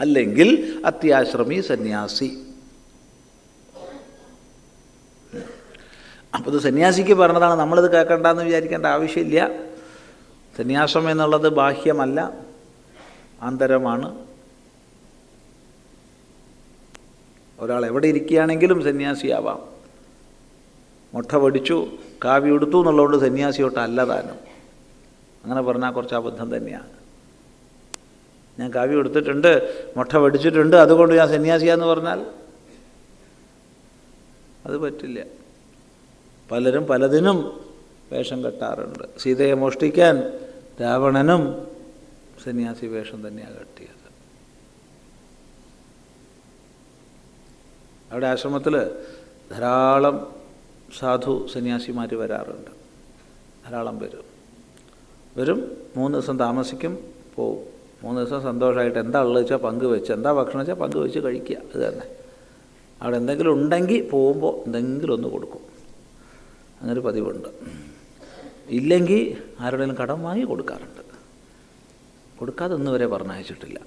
അല്ലെങ്കിൽ അത്യാശ്രമി സന്യാസി. അപ്പോൾ ഇത് സന്യാസിക്ക് പറഞ്ഞതാണ് നമ്മളിത് കേൾക്കണ്ടെന്ന് വിചാരിക്കേണ്ട ആവശ്യമില്ല. സന്യാസം എന്നുള്ളത് ബാഹ്യമല്ല ആന്തരമാണ്. ഒരാൾ എവിടെ ഇരിക്കുകയാണെങ്കിലും സന്യാസിയാവാം. മുട്ട പഠിച്ചു കാവ്യ എടുത്തു എന്നുള്ളതുകൊണ്ട് സന്യാസിയോട്ട് അല്ല താനും. അങ്ങനെ പറഞ്ഞാൽ കുറച്ച് അബദ്ധം തന്നെയാണ് ഞാൻ കാവ്യം എടുത്തിട്ടുണ്ട് മുട്ട പഠിച്ചിട്ടുണ്ട് അതുകൊണ്ട് ഞാൻ സന്യാസിയാന്ന് പറഞ്ഞാൽ അത് പറ്റില്ല. പലരും പലതിനും വേഷം കെട്ടാറുണ്ട്. സീതയെ മോഷ്ടിക്കാൻ രാവണനും സന്യാസി വേഷം തന്നെയാണ് കെട്ടിയത്. അവിടെ ആശ്രമത്തിൽ ധാരാളം സാധു സന്യാസിമാർ വരാറുണ്ട്. ധാരാളം പേര്. വരും മൂന്ന് ദിവസം താമസിക്കും പോവും. മൂന്ന് ദിവസം സന്തോഷമായിട്ട് എന്താ ഉള്ളത് വെച്ചാൽ പങ്കുവെച്ച് എന്താ ഭക്ഷണം വെച്ചാൽ പങ്കുവെച്ച് കഴിക്കുക അത് തന്നെ. അവിടെ എന്തെങ്കിലും ഉണ്ടെങ്കിൽ പോകുമ്പോൾ എന്തെങ്കിലും ഒന്ന് കൊടുക്കും. അങ്ങനെ പതിവുണ്ട്. ഇല്ലെങ്കിൽ ആരുടെയും കടം വാങ്ങി കൊടുക്കാറുണ്ട്. കൊടുക്കാതെ ഇന്ന് വരെ പറഞ്ഞയച്ചിട്ടില്ല.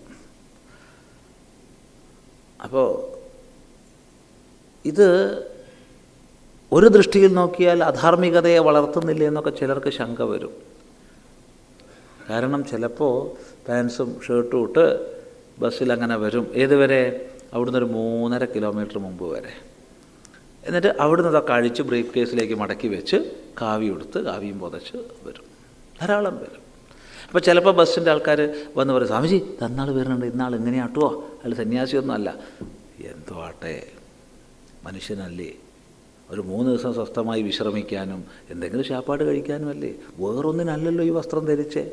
അപ്പോൾ ഇത് ഒരു ദൃഷ്ടിയിൽ നോക്കിയാൽ അധാർമികതയെ വളർത്തുന്നില്ല എന്നൊക്കെ ചിലർക്ക് ശങ്ക വരും. കാരണം ചിലപ്പോൾ പാൻസും ഷർട്ടും ഇട്ട് ബസ്സിൽ അങ്ങനെ വരും. ഏതുവരെ? അവിടുന്ന് ഒരു മൂന്നര കിലോമീറ്റർ മുമ്പ് വരെ. എന്നിട്ട് അവിടുന്ന് അതൊക്കെ അഴിച്ച് ബ്രീഫ് കേസിലേക്ക് മടക്കി വെച്ച് കാവി എടുത്ത് കാവിയും പുതച്ച് വരും. ധാരാളം വരും. അപ്പോൾ ചിലപ്പോൾ ബസ്സിന്റെ ആൾക്കാർ വന്ന് പറയും സ്വാമിജി തന്നാൾ വരുന്നുണ്ട്. ഇന്നാൾ എങ്ങനെയാട്ടുവോ അയാൾ സന്യാസിയൊന്നും അല്ല എന്തോ ആട്ടെ മനുഷ്യനല്ലേ? ഒരു മൂന്ന് ദിവസം സ്വസ്ഥമായി വിശ്രമിക്കാനും എന്തെങ്കിലും ശാപ്പാട് കഴിക്കാനും അല്ലേ വേറൊന്നിനല്ലല്ലോ ഈ വസ്ത്രം ധരിച്ചേ.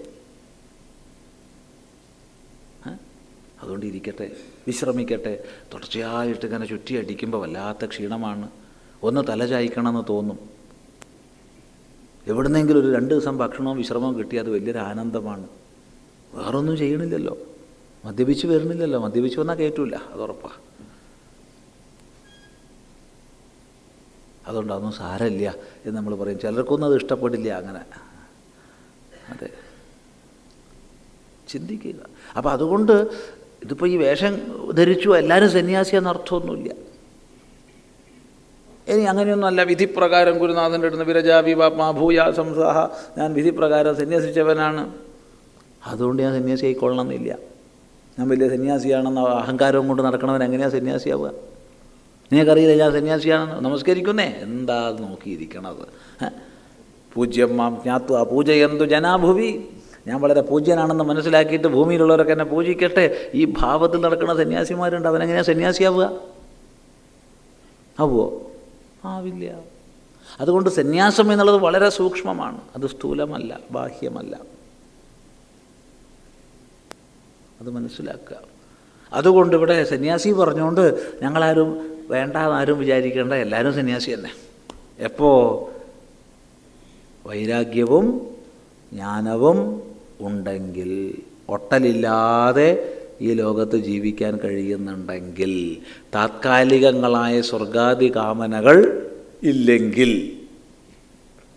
അതുകൊണ്ട് ഇരിക്കട്ടെ വിശ്രമിക്കട്ടെ. തുടർച്ചയായിട്ട് ഇങ്ങനെ ചുറ്റി അടിക്കുമ്പോൾ വല്ലാത്ത ക്ഷീണമാണ്. ഒന്ന് തലചായ്ക്കണമെന്ന് തോന്നും. എവിടുന്നെങ്കിലും ഒരു രണ്ട് ദിവസം ഭക്ഷണവും വിശ്രമവും കിട്ടിയാൽ അത് വലിയൊരു ആനന്ദമാണ്. വേറൊന്നും ചെയ്യണില്ലല്ലോ. മദ്യപിച്ച് വരുന്നില്ലല്ലോ. മദ്യപിച്ച് വന്നാൽ കയറ്റൂല അത് ഉറപ്പാണ് അതുകൊണ്ട് അതൊന്നും സാരമില്ല എന്ന് നമ്മൾ പറയും. ചിലർക്കൊന്നും അത് ഇഷ്ടപ്പെടില്ല അങ്ങനെ. അതെ. ചിന്തിക്കുക. അപ്പം അതുകൊണ്ട് ഇതിപ്പോൾ ഈ വേഷം ധരിച്ചു എല്ലാവരും സന്യാസിയെന്ന് അർത്ഥമൊന്നുമില്ല. ഇനി അങ്ങനെയൊന്നുമല്ല. വിധിപ്രകാരം ഗുരുനാഥന്റെ അടുത്ത് വിരജാവി പാപ്മാ ഭൂയ സംസാഹ. ഞാൻ വിധിപ്രകാരം സന്യാസിച്ചവനാണ്. അതുകൊണ്ട് ഞാൻ സന്യാസി ആയിക്കൊള്ളണമെന്നില്ല ഞാൻ വലിയ സന്യാസിയാണെന്ന അഹങ്കാരവും കൊണ്ട് നടക്കണവൻ എങ്ങനെയാണ് സന്യാസിയാവുക? നിങ്ങൾക്കറിയില്ല ഞാൻ സന്യാസിയാണെന്ന് നമസ്കരിക്കുന്നേ. എന്താ നോക്കിയിരിക്കണത്? പൂജ്യം മാം ജ്ഞാത്വ പൂജയന്തു ജനാഭുവി. ഞാൻ വളരെ പൂജ്യനാണെന്ന് മനസ്സിലാക്കിയിട്ട് ഭൂമിയിലുള്ളവരൊക്കെ എന്നെ പൂജിക്കട്ടെ. ഈ ഭാവത്തിൽ നടക്കുന്ന സന്യാസിമാരുണ്ട് അവനെങ്ങനെയാണ് സന്യാസിയാവുക? ആവുമോ ആവില്ല. അതുകൊണ്ട് സന്യാസം എന്നുള്ളത് വളരെ സൂക്ഷ്മമാണ്. അത് സ്ഥൂലമല്ല ബാഹ്യമല്ല. അത് മനസ്സിലാക്കുക. അതുകൊണ്ട് ഇവിടെ സന്യാസി പറഞ്ഞുകൊണ്ട് ഞങ്ങളാരും വേണ്ട ആരും വിചാരിക്കേണ്ട എല്ലാവരും സന്യാസി തന്നെ. എപ്പോൾ വൈരാഗ്യവും ജ്ഞാനവും ഉണ്ടെങ്കിൽ ഒട്ടലില്ലാതെ ഈ ലോകത്ത് ജീവിക്കാൻ കഴിയുന്നുണ്ടെങ്കിൽ താത്കാലികങ്ങളായ സ്വർഗാദി കാമനകൾ ഇല്ലെങ്കിൽ